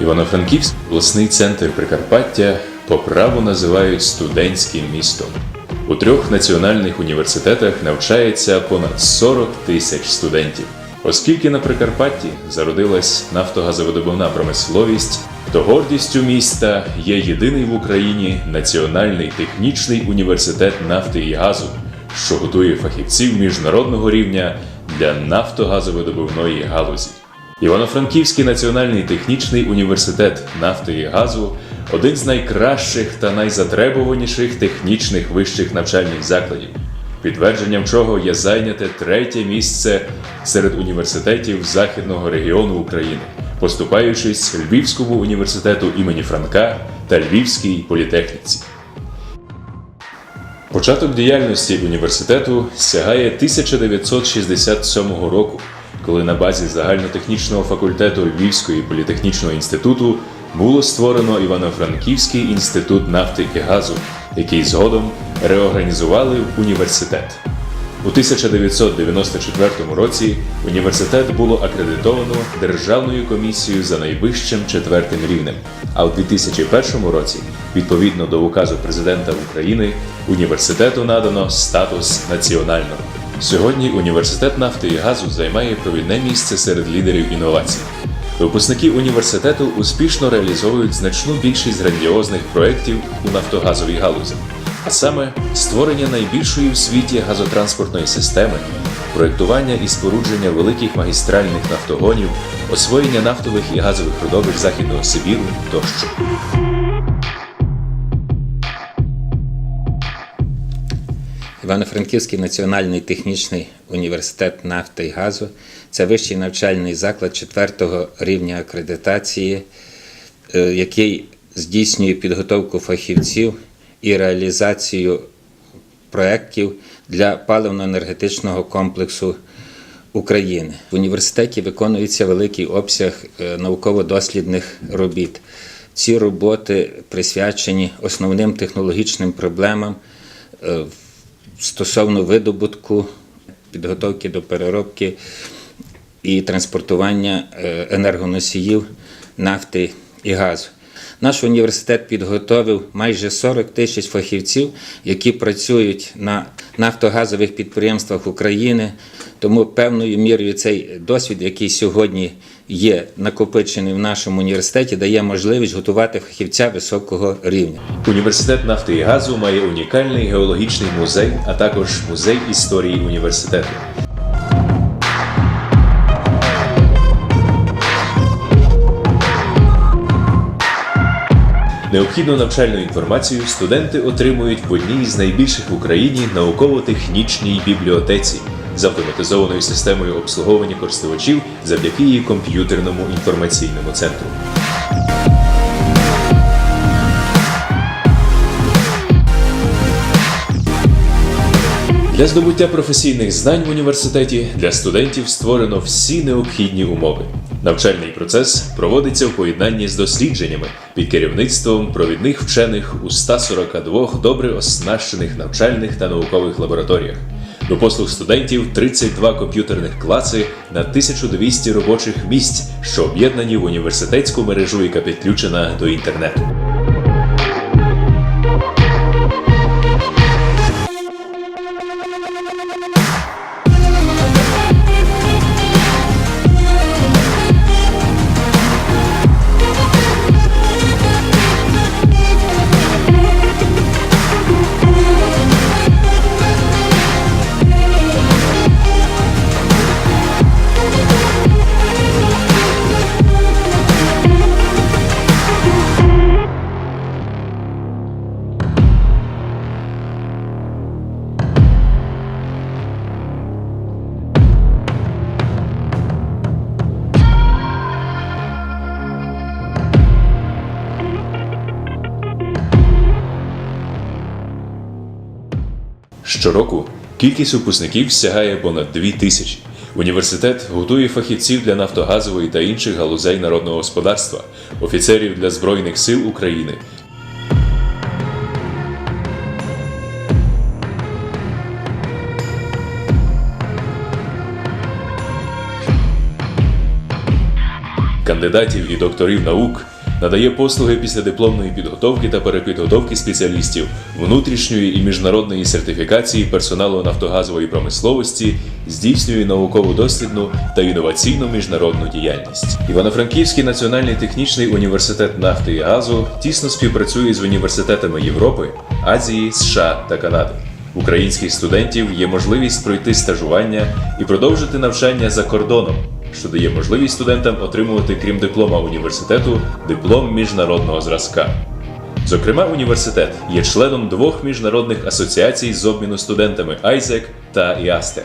Івано-Франківськ, обласний центр Прикарпаття, по праву називають студентським містом. У трьох національних університетах навчається понад 40 тисяч студентів. Оскільки на Прикарпатті зародилась нафтогазовидобувна промисловість, то гордістю міста є єдиний в Україні Національний технічний університет нафти і газу, що готує фахівців міжнародного рівня для нафтогазовидобувної галузі. Івано-Франківський національний технічний університет нафти і газу один з найкращих та найзатребуваніших технічних вищих навчальних закладів, підтвердженням чого є зайняте третє місце серед університетів Західного регіону України, поступаючись Львівському університету імені Франка та Львівській політехніці. Початок діяльності університету сягає 1967 року, коли на базі загальнотехнічного факультету Львівської політехнічного інституту було створено Івано-Франківський інститут нафти і газу, який згодом реорганізували в університет. У 1994 році університет було акредитовано Державною комісією за найвищим четвертим рівнем. А у 2001 році, відповідно до указу президента України, університету надано статус національного. Сьогодні університет нафти і газу займає провідне місце серед лідерів інновацій. Випускники університету успішно реалізовують значну більшість грандіозних проєктів у нафтогазовій галузі, а саме створення найбільшої в світі газотранспортної системи, проєктування і спорудження великих магістральних нафтогонів, освоєння нафтових і газових родовищ Західного Сибіру тощо. Івано-Франківський національний технічний університет нафти і газу це вищий навчальний заклад четвертого рівня акредитації, е, який здійснює підготовку фахівців і реалізацію проєктів для паливно-енергетичного комплексу України. В університеті виконується великий обсяг е, науково-дослідних робіт. Ці роботи присвячені основним технологічним проблемам е, стосовно видобутку, підготовки до переробки і транспортування е, енергоносіїв нафти і газу. Наш університет підготовив майже 40 тисяч фахівців, які працюють на нафтогазових підприємствах України. Тому певною мірою цей досвід, який сьогодні є накопичений в нашому університеті, дає можливість готувати фахівця високого рівня. Університет нафти і газу має унікальний геологічний музей, а також музей історії університету. Необхідну навчальну інформацію студенти отримують в одній з найбільших в Україні науково-технічній бібліотеці з автоматизованою системою обслуговування користувачів завдяки її комп'ютерному інформаційному центру. Для здобуття професійних знань в університеті для студентів створено всі необхідні умови. Навчальний процес проводиться в поєднанні з дослідженнями під керівництвом провідних вчених у 142 добре оснащених навчальних та наукових лабораторіях. До послуг студентів 32 комп'ютерних класи на 1200 робочих місць, що об'єднані в університетську мережу, яка підключена до інтернету. Щороку кількість випускників сягає понад дві тисячі. Університет готує фахівців для нафтогазової та інших галузей народного господарства, офіцерів для Збройних сил України. Кандидатів і докторів наук надає послуги післядипломної підготовки та перепідготовки спеціалістів, внутрішньої і міжнародної сертифікації персоналу нафтогазової промисловості, здійснює науково-дослідну та інноваційну міжнародну діяльність. Івано-Франківський національний технічний університет нафти і газу тісно співпрацює з університетами Європи, Азії, США та Канади. Українських студентів є можливість пройти стажування і продовжити навчання за кордоном, що дає можливість студентам отримувати, крім диплома університету, диплом міжнародного зразка. Зокрема, університет є членом двох міжнародних асоціацій з обміну студентами ISEC та IASTE.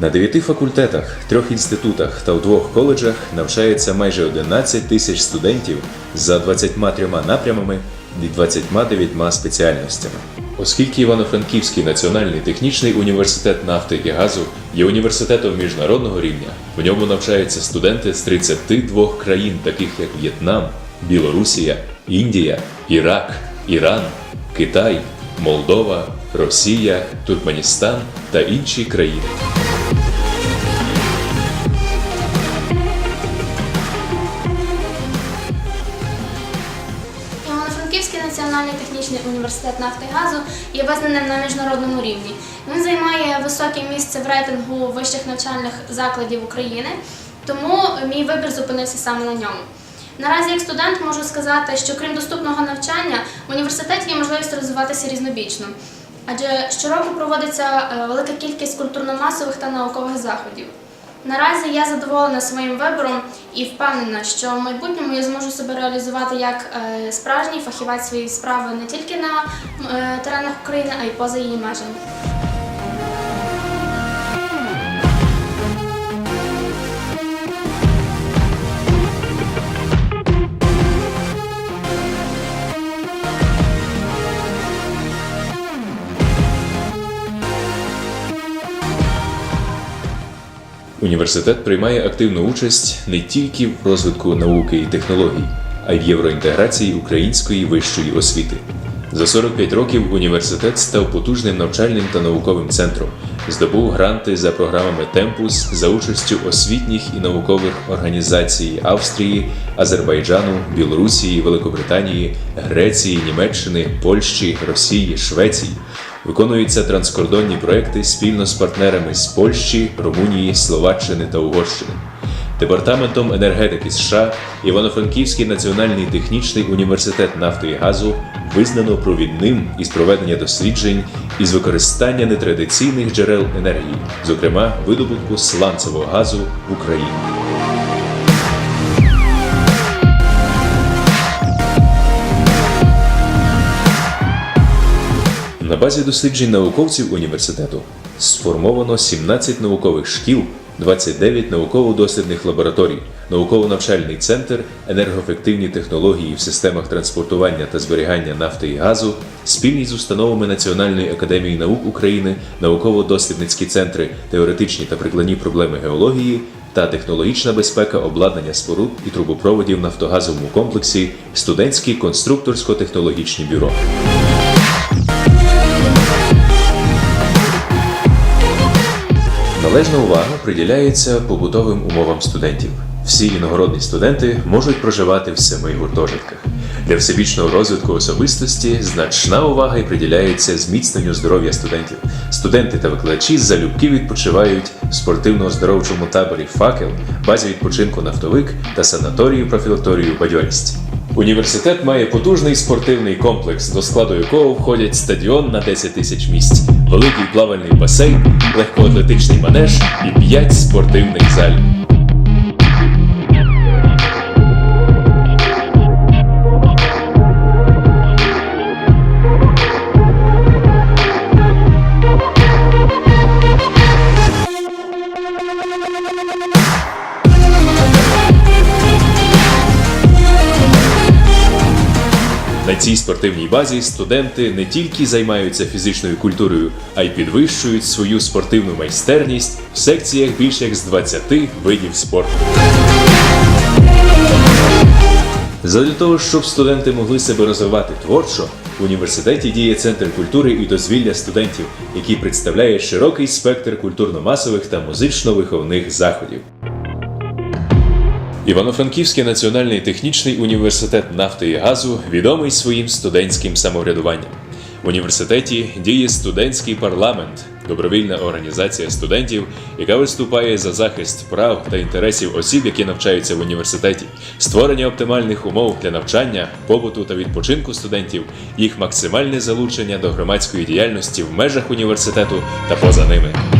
На дев'яти факультетах, трьох інститутах та у двох коледжах навчається майже 11 тисяч студентів за 23 напрямами і 29 спеціальностями. Оскільки Івано-Франківський національний технічний університет нафти і газу є університетом міжнародного рівня, в ньому навчаються студенти з 32 країн, таких як В'єтнам, Білорусія, Індія, Ірак, Іран, Китай, Молдова, Росія, Туркменістан та інші країни. Національний технічний університет нафти і газу є визнаним на міжнародному рівні. Він займає високе місце в рейтингу вищих навчальних закладів України, тому мій вибір зупинився саме на ньому. Наразі як студент можу сказати, що крім доступного навчання, в університеті є можливість розвиватися різнобічно. Адже щороку проводиться е, велика кількість культурно-масових та наукових заходів. Наразі я задоволена своїм вибором і впевнена, що в майбутньому я зможу себе реалізувати як е, справжній фахівець своєї справи не тільки на е, теренах України, а й поза її межами. Університет приймає активну участь не тільки в розвитку науки і технологій, а й в євроінтеграції української вищої освіти. За 45 років університет став потужним навчальним та науковим центром, здобув гранти за програмами Темпус за участю освітніх і наукових організацій Австрії, Азербайджану, Білорусі, Великобританії, Греції, Німеччини, Польщі, Росії, Швеції. Виконуються транскордонні проекти спільно з партнерами з Польщі, Румунії, Словаччини та Угорщини. Департаментом енергетики США Івано-Франківський національний технічний університет нафти і газу визнано провідним із проведення досліджень із використання нетрадиційних джерел енергії, зокрема видобутку сланцевого газу в Україні. На базі досліджень науковців університету сформовано 17 наукових шкіл, 29 науково-дослідних лабораторій, науково-навчальний центр, енергоефективні технології в системах транспортування та зберігання нафти і газу, спільні з установами Національної академії наук України, науково-дослідницькі центри, теоретичні та прикладні проблеми геології та технологічна безпека обладнання споруд і трубопроводів в нафтогазовому комплексі, студентські конструкторсько-технологічні бюро. Належна увага приділяється побутовим умовам студентів. Всі іногородні студенти можуть проживати в семи гуртожитках. Для всебічного розвитку особистості значна увага і приділяється зміцненню здоров'я студентів. Студенти та викладачі залюбки відпочивають в спортивно-оздоровчому таборі Факел, базі відпочинку нафтовик та санаторію профілакторію Бадьорість. Університет має потужний спортивний комплекс, до складу якого входять стадіон на 10 тисяч місць, великий плавальний басейн, легкоатлетичний манеж і 5 спортивних залів. Цій спортивній базі студенти не тільки займаються фізичною культурою, а й підвищують свою спортивну майстерність в секціях більше як з 20 видів спорту. Задля того, щоб студенти могли себе розвивати творчо, В університеті діє центр культури і дозвілля студентів, який представляє широкий спектр культурно-масових та музично-виховних заходів. Івано-Франківський національний технічний університет нафти і газу відомий своїм студентським самоврядуванням. В університеті діє студентський парламент, добровільна організація студентів, яка виступає за захист прав та інтересів осіб, які навчаються в університеті, створення оптимальних умов для навчання, побуту та відпочинку студентів, їх максимальне залучення до громадської діяльності в межах університету та поза ними.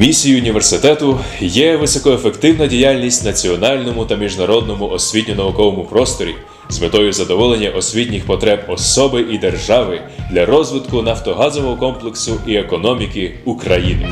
Місією університету є високоефективна діяльність національному та міжнародному освітньо-науковому просторі з метою задоволення освітніх потреб особи і держави для розвитку нафтогазового комплексу і економіки України.